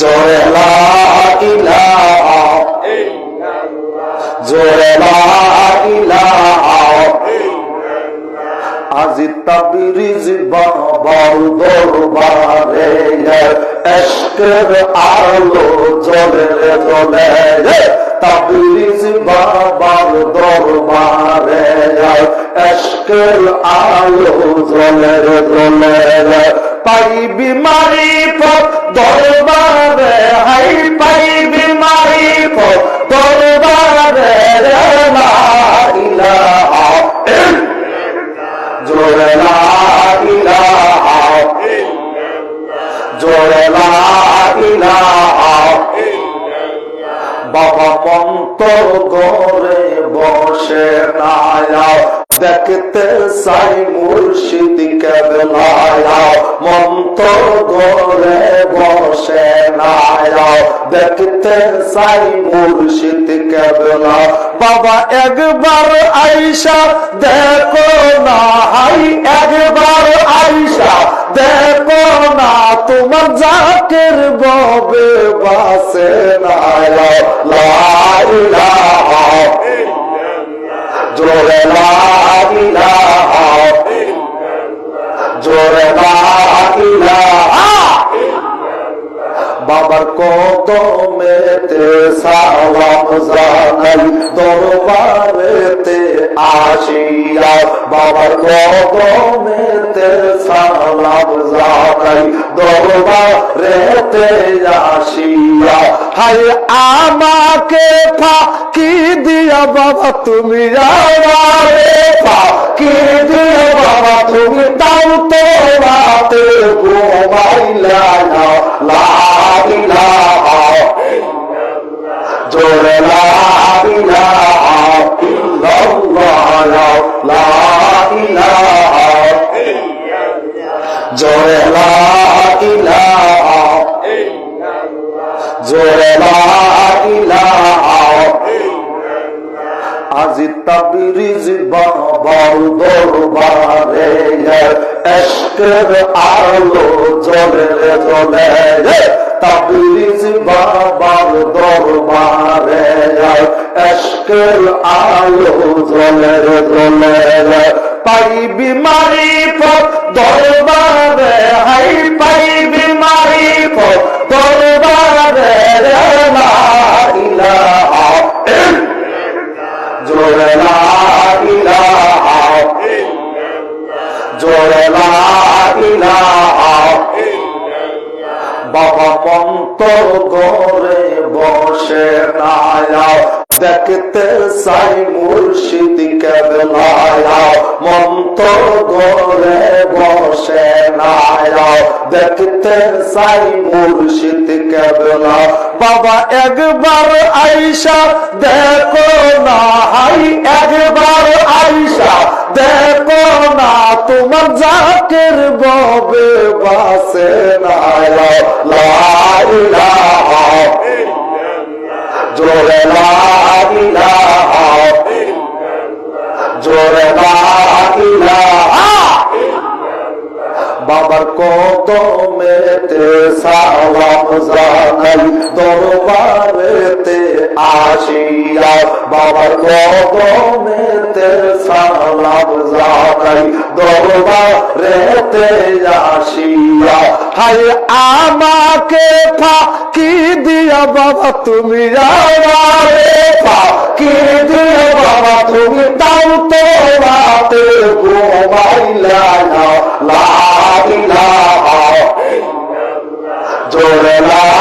জোরে লা জোরে লা তাবিরিজ বাবার দরবারে এশকের আলো জ্বলে জ্বলে। তাবিরিজ বাবার দরবারে এশকের আলো জ্বলে জ্বলে। পাইবি মারি পথ দরবারে বাবা মন্তর গরে বসে নায়া। দেখতে সাই মুর্শিদ কেবলায়া। মন্তর গরে বসে নায়া। দেখতে সাই মুর্শিদ কেবলা। বাবা একবার আইসা দেখো না হাই, একবার আইসা দেখো না। তোমার জাকের ববে বাসে জোরে লাইলাহা জোরে লাইলাহা বাবার কদমেতে সালাম জানাই দরবারেতে আসিয়া বাবার কদমেতে সালাম জানাই দরবারেতে আসিয়া। হায় আমাকে ফাঁকি দিয়া বাবা, তুমি আমারে ফাঁকি দিয়া বাবা, তুমি তাও তো রাতে ঘুমাইলা না জোরে লা ইলাহা জোরে লা ইলাহা আজি তাবিরিজ বাবার দরবারে এশকের আলো জ্বলে জ্বলে। তাবিরিজ বাবার দরবারে এশকের আলো জ্বলে জ্বলে। পাইবি মারি পথ হাই পাইবি মারি পথ বাবা মন্তর গরে বসে নায়া দেখতে সাই মুর্শিদ মন্তর গরে বসে নায়া দেখতে সাই মুর্শিদ কেবলা। বাবা, একবার আইসা দেখো না হাই, একবার আইসা দেখো না তোমার জাকের ববে বাসে না লাইলাহা জোরে লাইলাহা জোরে লাইলাহা বাবার কদমেতে সালাম জানাই, দরবারেতে আসিয়া বাবার কদমেতে সালাম জানাই, দরবারেতে আসিয়া। হায় আমাকে ফাঁকি দিয়া বাবা, তুমি দিয়া বাবা, তুমি তাও তো রাতে ঘুমাইলা না জোরে